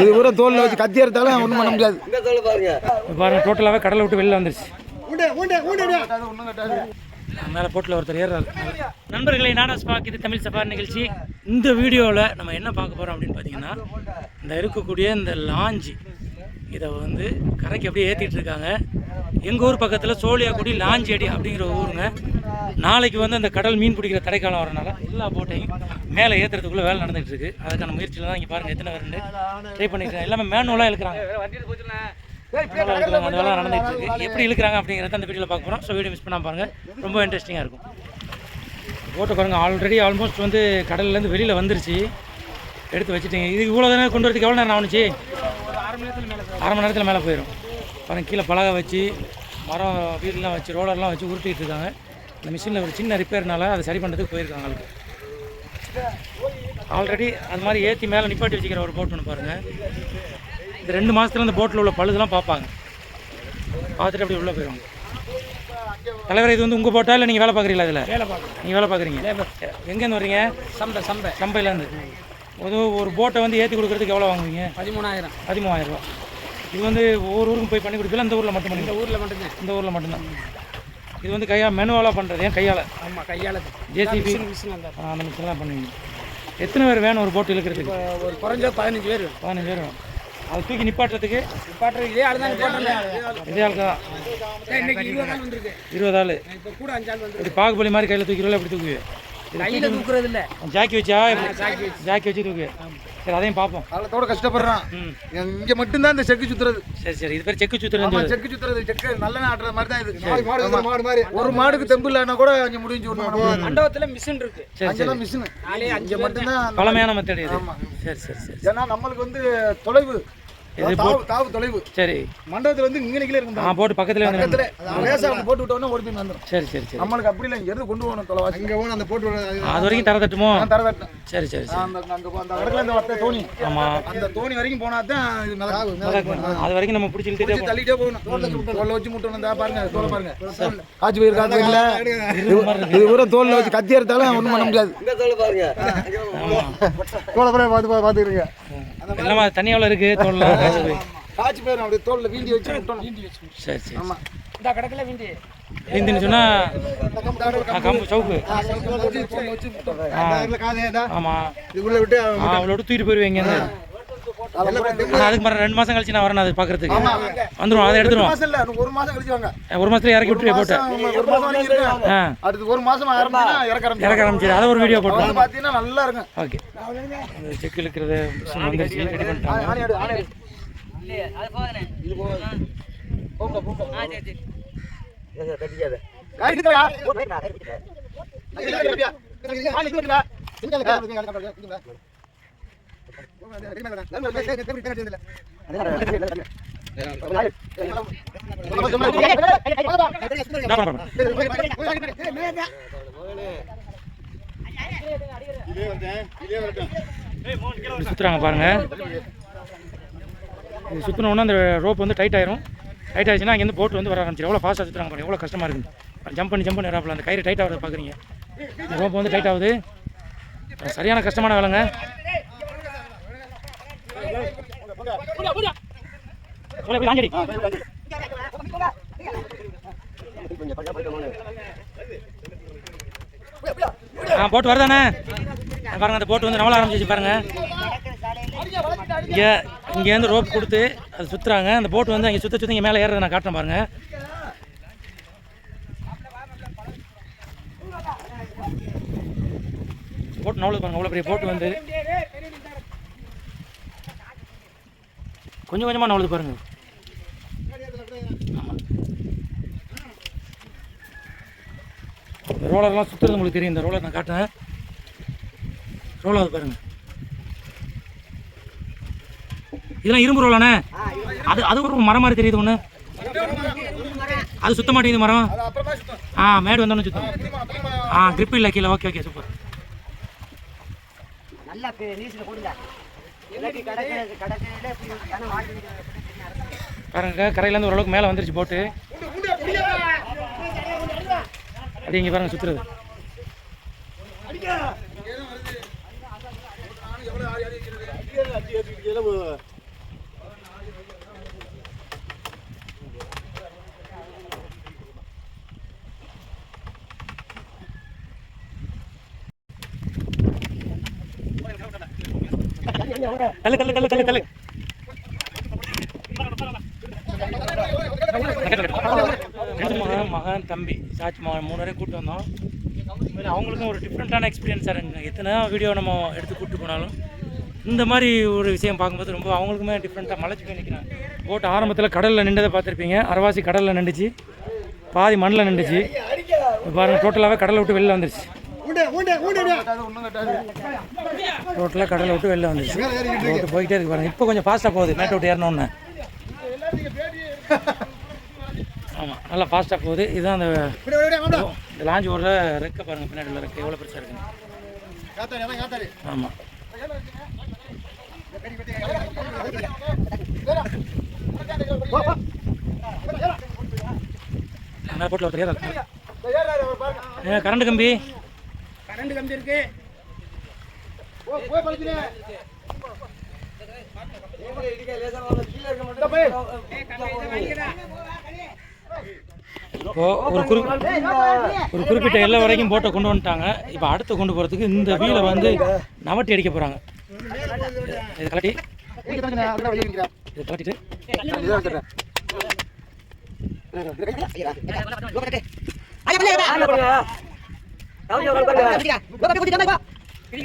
இது கூட தோல்ல வச்சு கத்தி எடுத்தாலும் ஒண்ணும் பண்ண முடியாது. பாருங்க டோட்டலாகவே கடலை விட்டு வெளில வந்துருச்சு. மேலே போட்டில் ஒருத்தர் ஏறாரு நண்பர்களை நாடாஸ் இது தமிழ் சஃபார் நிகழ்ச்சி. இந்த வீடியோவில் நம்ம என்ன பார்க்க போகிறோம் அப்படின்னு பார்த்தீங்கன்னா இந்த இருக்கக்கூடிய இந்த லாஞ்சி இதை வந்து கரைக்கு அப்படியே ஏற்றிட்டு இருக்காங்க எங்கள் ஊர் பக்கத்தில் சோழியாக்குடி லாஞ்சேடி அடி அப்படிங்கிற ஊருங்க. நாளைக்கு வந்து அந்த கடல் மீன் பிடிக்கிற தடைக்காலம் வரனால எல்லா போட்டையும் மேலே ஏற்றுறதுக்குள்ளே வேலை நடந்துகிட்டு இருக்கு அதுக்கான முயற்சியில் தான் இங்கே பாருங்கள் எத்தனை பேருன்னு ட்ரை பண்ணிக்கிறாங்க எல்லாமே மேனுவலாக இருக்கிறாங்க அந்த வேலை நடந்துகிட்டு இருக்கு எப்படி இழுக்கிறாங்க அப்படிங்கிறத அந்த வீடியோவில் பார்க்க போகிறோம் ஸோ வீடியோ மிஸ் பண்ணாம பாருங்கள் ரொம்ப இன்ட்ரெஸ்டிங்காக இருக்கும். போட்டு பாருங்கள் ஆல்ரெடி ஆல்மோஸ்ட் வந்து கடல்லேருந்து வெளியில் வந்துருச்சு. எடுத்து வச்சுட்டீங்க. இது இவ்வளோ தானே கொண்டு வரதுக்கு எவ்வளோ நேரம் ஆகுச்சு அரை மணி நேரத்தில் மேலே போயிடும் பாருங்க கீழே பலகை வச்சு மரம் வீடெலாம் வச்சு ரோலர்லாம் வச்சு உருட்டிட்டு இருக்காங்க. இந்த மிஷினில் ஒரு சின்ன ரிப்பேர்னால அதை சரி பண்ணுறதுக்கு போயிருக்காங்க ஆளுக்கு ஆல்ரெடி அது மாதிரி ஏற்றி மேலே நிப்பாட்டி வச்சுக்கிற ஒரு போட் ஒன்று பாருங்கள் இந்த ரெண்டு மாதத்துல இந்த போட்டில் உள்ள பழுதெல்லாம் பார்ப்பாங்க. பார்த்துட்டு அப்படி உள்ளே போயிடுவாங்க தலைவர் இது வந்து உங்கள் போட்டா இல்லை நீங்கள் வேலை பார்க்குறீங்களா இதில்? வேலை பார்க்குறேன் நீங்கள் வேலை பார்க்குறீங்க? எங்கேருந்து வர்றீங்க? சம்பை சம்பை. சம்பையிலேருந்து. ஒரு ஒரு போட்டை வந்து ஏற்றி கொடுக்குறதுக்கு எவ்வளோ வாங்குவீங்க? பதிமூணாயிரம். பதிமூவாயிரம் ரூபா. இது வந்து ஒவ்வொரு ஊருக்கும் போய் பண்ணி கொடுப்பீங்களா? இந்த ஊரில் மட்டும் இந்த ஊரில் மட்டும்தான். இந்த ஊரில் மட்டும்தான். இது வந்து கையால் மெனுவலாக பண்ணுறது ஏன் கையால்? ஆமாம் கையால் ஜேசிபி அந்த மிஷின்லாம் பண்ணுவீங்க. எத்தனை பேர் வேணும் ஒரு போட்டு இழுக்கிறதுக்கு? ஒரு குறைஞ்ச பதினஞ்சு பேர் பதினஞ்சு பேர் வேணும். அதை தூக்கி நிப்பாட்டுறதுக்கு? நிப்பாட்டுற இதே ஆள் தான் இதே ஆளுக்கு தான். இருபது ஆள் வந்திருக்கு. இருபது ஆள். இப்போ கூட அஞ்சு ஆள் வந்து இப்படி பாகுபலி மாதிரி கையில் தூக்கிறோம் எப்படி தூக்குவே கையில் தூக்குறது இல்லை ஜாக்கி வச்சா? ஜாக்கி வச்சு. தூக்குவே சரி அதையும் பார்ப்போம். காலத்தோட கஷ்டப்படுறான். இங்க மட்டும்தான் இந்த செக்கு சுத்துறது. சரி சரி. இது பேர் செக்கு சுத்துறது செக்கு சுத்துறது. செக்கு நல்ல ஆட்டுற மாதிரி தான் இது. மாடு மாதிரி ஒரு மாடுக்கு தெம்பு இல்லைன்னா கூட அங்க முடிஞ்சு விடணும். மண்டபத்தில் மிஷின் இருக்கு. சரி சரி. அங்கெல்லாம் மிஷின். அஞ்சு மட்டும்தான் பழமையான மெத்தட் இது. சரி சரி சரி. ஏன்னா நம்மளுக்கு வந்து தொலைவு. தாவு தாவு தொலைவு. சரி. மண்டபத்துல வந்து இங்க இருக்கும் ஆ போட்டு பக்கத்துல பக்கத்துல. லேசா அவங்க போட்டு விட்டோம்னா ஓடி போய் வந்துடும் சரி சரி சரி. நம்மளுக்கு அப்படி இல்லை இங்க இருந்து கொண்டு போகணும் தொலைவாசி. இங்க போகணும் அந்த போட்டு அது வரைக்கும் தர தட்டுமோ? தர சரி சரி சரி. அந்த அந்த அந்த இடத்துல இந்த வட்ட தோணி. ஆமாம் அந்த தோணி வரைக்கும் போனா தான் இது. அது வரைக்கும் நம்ம பிடிச்சி இழுத்துட்டே தள்ளிட்டே போகணும். தோல்ல வச்சு முட்டணும் இந்த பாருங்க தோலை பாருங்க. காய்ச்சி போயிரு காய்ச்சி இது கூட தோல்ல வச்சு கத்தி எடுத்தாலும் ஒண்ணும் பண்ண முடியாது. தோலை பாருங்க. பார்த்து பார்த்துக்கிறீங்க எல்லாமே தண்ணி எவ்வளோ இருக்குது தோல்லாம் காய்ச்சி போய் காய்ச்சி போயிடும் அப்படியே தோல்ல வீண்டி வச்சு முட்டணும் சரி சரி ஆமா. இந்த கடக்கில் வீண்டி? இந்தின்னு சொன்னால் கம்பு சவுக்கு. வச்சு தோல்ல வச்சு? ஆமாம் இதுக்குள்ள விட்டு ஆ அவ்வளோ தூக்கிட்டு போயிடுவீங்க அதுக்கு மாதிரி ரெண்டு மாதம் கழிச்சு நான் வரணும் அது பார்க்கறதுக்கு வந்துடும் அதை எடுத்துருவோம். மாசம் ஒரு மாசம் கழிச்சு வாங்க. ஒரு மாதத்துல இறக்கி விட்டுருவே போட்டு. ஒரு மாசம் அடுத்து ஒரு மாசம் இறக்க. இறக்க ஆரம்பிச்சிடு அதை ஒரு வீடியோ போட்டு பாத்தீங்கன்னா நல்லா இருக்கும். ஓகே. அந்த செக் இழுக்கிறது வந்துருச்சு. ரெடி பண்ணிட்டாங்க? இப்படி சுற்றுறாங்க பாருங்க. இது சுற்றின உடனே அந்த ரோப் வந்து டைட் ஆயிரும். டைட் ஆயிடுச்சுன்னா அங்கேருந்து போட்டு வந்து வர ஆரம்பிச்சிடும் எவ்வளோ ஃபாஸ்ட்டாக சுற்றுறாங்க பாருங்க. எவ்வளோ கஷ்டமாக இருக்குது ஜம்ப் பண்ணி ஜம்ப் பண்ணி வராப்பில் அந்த கயிறு டைட் ஆகிறத பார்க்குறீங்க இந்த ரோப் வந்து டைட் ஆகுது. சரியான கஷ்டமான வேலைங்க போல, போய் வாங்கிடி. ஆ போட்டு வருதானே? பாருங்க அந்த போட்டு வந்து நவல ஆரம்பிச்சிச்சு பாருங்க. இங்கே இங்கேருந்து ரோப் கொடுத்து அது சுற்றுறாங்க அந்த போட்டு வந்து அங்கே சுற்ற சுற்றி இங்கே மேலே ஏறுறத நான் காட்டுறேன் பாருங்க. போட்டு நவ்வளோ பாருங்க அவ்வளோ பெரிய போட்டு வந்து கொஞ்சம் கொஞ்சமாக நவலுது பாருங்க. இந்த ரோலர்லாம் சுற்றுறது உங்களுக்கு தெரியும். இந்த ரோலர் நான் காட்டுறேன். ரோலாவது பாருங்க. இதெல்லாம் இரும்பு ரோலானே அது அது ஒரு மரம் மாதிரி தெரியுது ஒன்று அது சுத்த மாட்டேங்குது மரம். ஆ மேடு வந்தோன்னு சுத்தம். ஆ grip இல்லை கீழே. ஓகே ஓகே சூப்பர் நல்லா நீச்சில் கொடுங்க பாருங்க கரையிலேருந்து ஓரளவுக்கு மேலே வந்துருச்சு போட்டு. அப்படி இங்கே பாருங்க சுற்றுறது கல்லு கல்லு தள்ளு கல்லு கல்லு ரெண்டு மகன் தம்பி. சாட்சி மகன் மூணு பேரையும் கூப்பிட்டு வந்தோம். அவங்களுக்கும் ஒரு டிஃப்ரெண்ட்டான எக்ஸ்பீரியன்ஸாக இருக்குங்க எத்தனை வீடியோ நம்ம எடுத்து கூப்பிட்டு போனாலும் இந்த மாதிரி ஒரு விஷயம் பார்க்கும்போது ரொம்ப அவங்களுக்குமே டிஃப்ரெண்ட்டாக மலைச்சு போய் நிற்கிறேன் போட்டு ஆரம்பத்தில் கடலில் நின்றதை பார்த்துருப்பீங்க. அரவாசி கடலில் நின்றுச்சு. பாதி மண்ணில் நின்றுச்சு. பாருங்கள் டோட்டலாகவே கடலை விட்டு வெளில வந்துருச்சு. டோட்டலாக கடலை விட்டு வெளில வந்துருச்சு போட்டு போய்கிட்டே இருக்கு பாருங்க. இப்போ கொஞ்சம் ஃபாஸ்ட்டாக போகுது. மேட்டை விட்டு ஏறணுன்னு ஆமாம் நல்லா ஃபாஸ்ட்டாக போகுது. இதுதான் அந்த லாஞ்ச் ஓடுற ரெக்க பாருங்க. பின்னாடி உள்ள ரெக்க எவ்வளோ பெருசாக இருக்குங்க ஆமாம் போட்டில் ஒருத்தர் ஏறாரு. கரண்ட் கம்பி. கரண்ட் கம்பி இருக்கு இப்போ ஒரு குறி ஒரு குறிப்பிட்ட எல்லை வரைக்கும் போட்டை கொண்டு வந்துட்டாங்க. இப்போ அடுத்து கொண்டு போகிறதுக்கு இந்த வீலை வந்து நவட்டி அடிக்க போகிறாங்க இதை கலட்டி இதை கலட்டிட்டு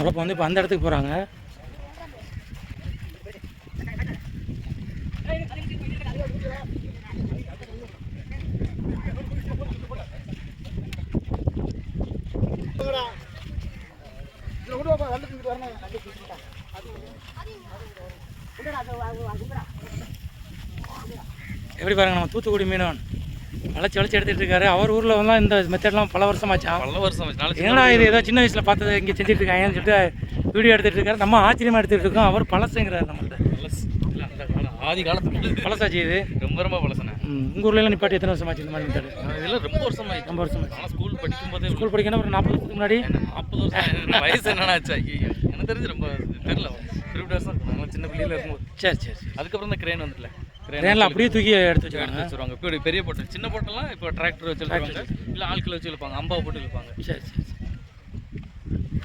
இப்போ வந்து இப்போ அந்த இடத்துக்கு போகிறாங்க எப்படி பாருங்க நம்ம தூத்துக்குடி மீனவன். வளைச்சி வளைச்சி எடுத்துட்டு இருக்காரு. அவர் ஊரில் வந்து இந்த மெத்தட்லாம் பல வருஷமாச்சான் பல வருஷம் ஆச்சு. என்னடா இது? ஏதோ சின்ன வயசில் பார்த்தது இங்கே செஞ்சுட்டு இருக்காங்கன்னு சொல்லிட்டு வீடியோ எடுத்துட்டு இருக்காரு. நம்ம ஆச்சரியமா எடுத்துட்டு இருக்கோம். அவர் பழசுங்கிறார் நம்மள்ட்ட. பழசு. இல்ல, அந்த காலம் ஆதி காலத்துல. பழசாச்சு இது. ரொம்ப ரொம்ப பழசனே ம், உங்க ஊர்ல நிப்பாட்டி எத்தனை வருஷமாச்சு இந்த மாதிரி மெத்தட் இதெல்லாம் ரொம்ப வருஷம் ஆயிடுச்சு ரொம்ப வருஷமாச்சு. நான் ஸ்கூல் படிக்கும் போதே ஸ்கூல் படிக்கணும் ஒரு நாற்பது வருஷத்துக்கு முன்னாடி? நாற்பது வருஷம் என்ன வயசு என்னன்னா ஆச்சு எனக்கு தெரிஞ்சு ரொம்ப தெரியல. குறிப்பிட்ட வருஷம். சின்ன பிள்ளையில இருக்கும்போது. சரி சரி அதுக்கப்புறம் தான் கிரேன் வந்துடல ட்ரெயினில் அப்படியே தூக்கி எடுத்து வச்சுருக்காங்க வச்சிருவாங்க இப்போ பெரிய போட்டு சின்ன போட்டெல்லாம் இப்போ டிராக்டர் வச்சு இழுப்பாங்க இல்லை ஆட்களை வச்சு இழுப்பாங்க அம்பாவை போட்டு இழுப்பாங்க சரி சரி சரி.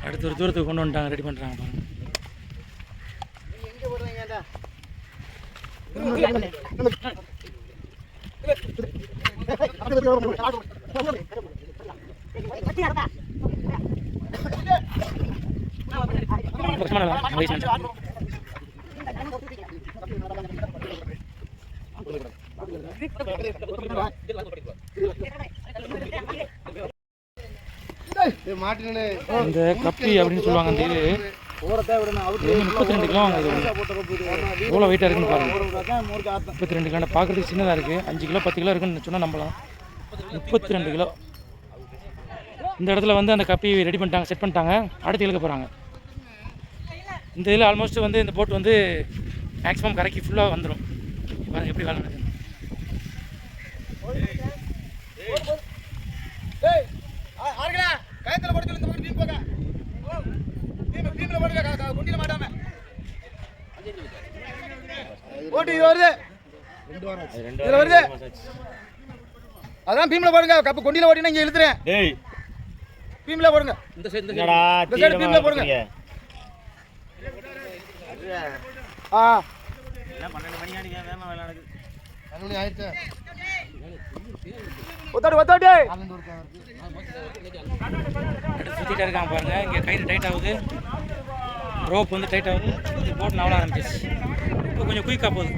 அடுத்து ஒரு தூரத்துக்கு கொண்டு வந்துட்டாங்க ரெடி பண்ணுறாங்க பாருங்க கஷ்டமான வேலை, நம்ம வயசு நினைச்சா. இந்த கப்பி அப்படின்னு சொல்லுவாங்க அந்த இது. முப்பத்தி ரெண்டு கிலோ எவ்வளோ வெயிட்டாக இருக்குன்னு பாருங்க. முப்பத்தி ரெண்டு கிலோ பார்க்குறதுக்கு சின்னதாக இருக்குது அஞ்சு கிலோ பத்து கிலோ இருக்குன்னு சொன்னால் நம்பலாம். முப்பத்தி ரெண்டு கிலோ. இந்த இடத்துல வந்து அந்த கப்பி ரெடி பண்ணிட்டாங்க செட் பண்ணிட்டாங்க. அடுத்து இழுக்க போகிறாங்க இந்த இதில் ஆல்மோஸ்ட் வந்து இந்த போட் வந்து மேக்ஸிமம் கரைக்கு ஃபுல்லாக வந்துடும் பாருங்கள் எப்படி வேலை கயத்துல போட்டு இந்த பக்கம் மீன் போக. மீன் மீன்ல போடுங்க குண்டில மாட்டாம. போட்டு இது வருது. இதுல வருது. அதான் பீம்ல போடுங்க. கப்பு கொண்டில ஓட்டினா இங்க இழுத்துறேன் டேய். பீம்ல போடுங்க. என்னடா இந்த சைடு பீம்ல போடுங்க. ஆ. ஒத்தாடு ஒத்தாடு. சுற்றிட்டே இருக்காங்க பாருங்க. இங்கே கயிறு டைட் ஆகுது. ரோப் வந்து டைட் ஆகுது. இது போட்டு நவல ஆரம்பிச்சிச்சு இப்போ கொஞ்சம் குயிக்காக போகுது.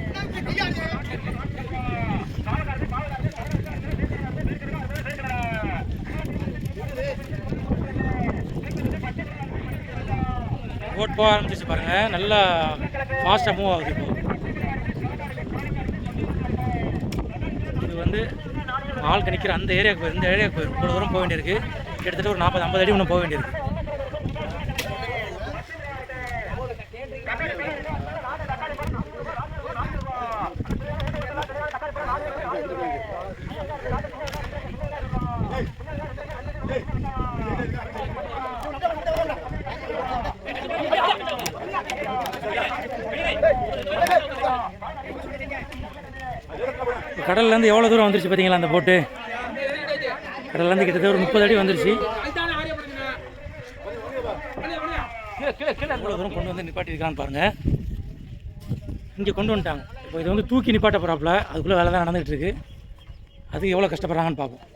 போட் போக ஆரம்பிச்சிச்சு பாருங்க. நல்லா ஃபாஸ்ட்டாக மூவ் ஆகுது இப்போ. இது வந்து ஆள் கணிக்கிற அந்த ஏரியாவுக்கு இந்த ஏரியாவுக்கு இவ்வளோ தூரம் போக வேண்டியிருக்கு. கிட்டத்தட்ட ஒரு நாற்பது ஐம்பது அடி ஒன்று போக வேண்டியிருக்கு. கடல்லேருந்து எவ்வளோ தூரம் வந்துருச்சு பார்த்தீங்களா அந்த போட்டு? கடல்லேருந்து கிட்டத்தட்ட ஒரு முப்பது அடி வந்துருச்சு. எவ்வளோ தூரம் கொண்டு வந்து நிப்பாட்டிருக்கான்னு பாருங்கள் இங்கே கொண்டு வந்துட்டாங்க. இப்போ இதை வந்து தூக்கி நிப்பாட்ட போகிறாப்புல அதுக்குள்ளே வேலை தான் நடந்துகிட்டு இருக்குது அதுக்கு எவ்வளோ கஷ்டப்படுறாங்கன்னு பார்ப்போம்.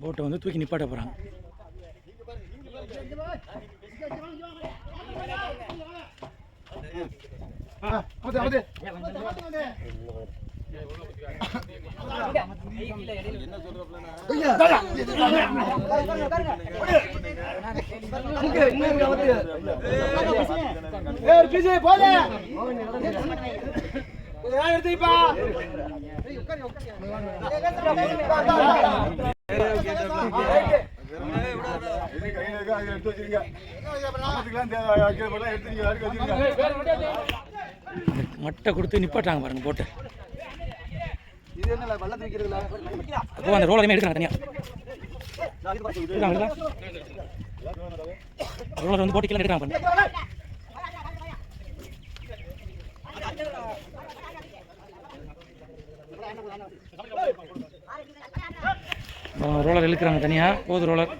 போட்டை வந்து தூக்கி நிப்பாட்ட போகிறாங்க அமுத்து, அமுத்து. ஏய், மட்டை கொடுத்து நிப்பாட்டாங்க பாருங்க போட்டு. அப்போ அந்த ரோலரையுமே எடுக்கிறாங்க தனியாக ரோலர் வந்து போட்டிக்கெல்லாம் எடுக்கிறாங்க பாருங்க. ரோலர் இழுக்கிறாங்க தனியாக போகுது ரோலர்.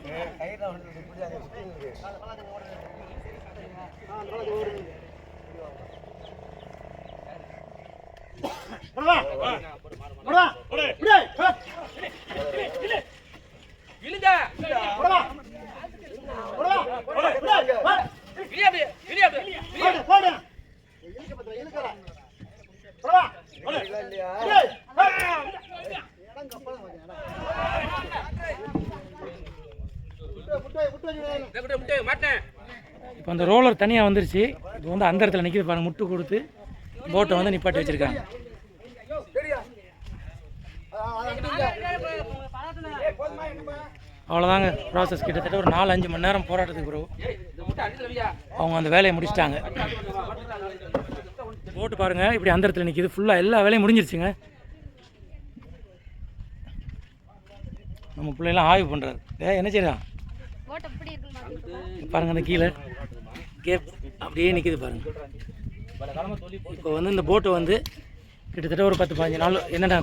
இல்லையா இப்போ அந்த ரோலர் தனியாக வந்துருச்சு. இது வந்து அந்த இடத்துல நிற்கிது பாருங்க முட்டு கொடுத்து போட்டை வந்து நிப்பாட்டி வச்சிருக்காங்க. அவ்வளோதாங்க ப்ராசஸ் கிட்டத்தட்ட ஒரு நாலு அஞ்சு மணி நேரம் போராட்டத்துக்கு பிறகு அவங்க அந்த வேலையை முடிச்சிட்டாங்க. போட்டு பாருங்க இப்படி அந்த இடத்துல நிற்கிது ஃபுல்லாக எல்லா வேலையும் முடிஞ்சிருச்சுங்க. நம்ம பிள்ளைலாம் ஆய்வு பண்ணுறாரு ஏ என்ன செய்யறான்? பாருங்க அந்த கீழே. கேப் அப்படியே நிற்கிது பாருங்க. இப்போ வந்து இந்த போட்டு வந்து கிட்டத்தட்ட ஒரு பத்து பதினஞ்சு நாள் என்னென்ன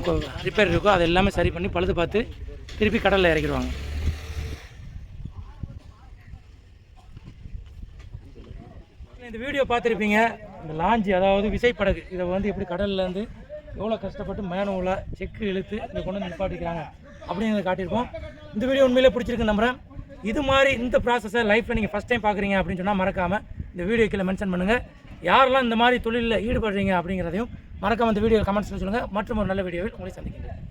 ரிப்பேர் இருக்கோ அதை எல்லாமே சரி பண்ணி பழுது பார்த்து திருப்பி கடலில் இறக்கிடுவாங்க. இந்த வீடியோ பார்த்துருப்பீங்க இந்த லாஞ்சி அதாவது விசைப்படகு. இதை வந்து எப்படி கடல்லேருந்து எவ்வளோ கஷ்டப்பட்டு மேனுவில் செக்கு இழுத்து இதை கொண்டு நிப்பாட்டிக்கிறாங்க அப்படிங்கிறத காட்டியிருக்கோம் இந்த வீடியோ உண்மையிலே பிடிச்சிருக்கு நம்புறேன். இது மாதிரி இந்த ப்ராசஸை லைஃப்பில் நீங்கள் ஃபஸ்ட் டைம் பார்க்குறீங்க அப்படின்னு சொன்னால் மறக்காமல் இந்த வீடியோ கீழே மென்ஷன் பண்ணுங்கள் யாரெல்லாம் இந்த மாதிரி தொழிலில் ஈடுபடுறீங்க அப்படிங்கிறதையும் மறக்காம இந்த வீடியோ கமெண்ட்ஸில் சொல்லுங்கள் மற்றும் ஒரு நல்ல வீடியோவில் உங்களை சந்திக்கின்றேன்.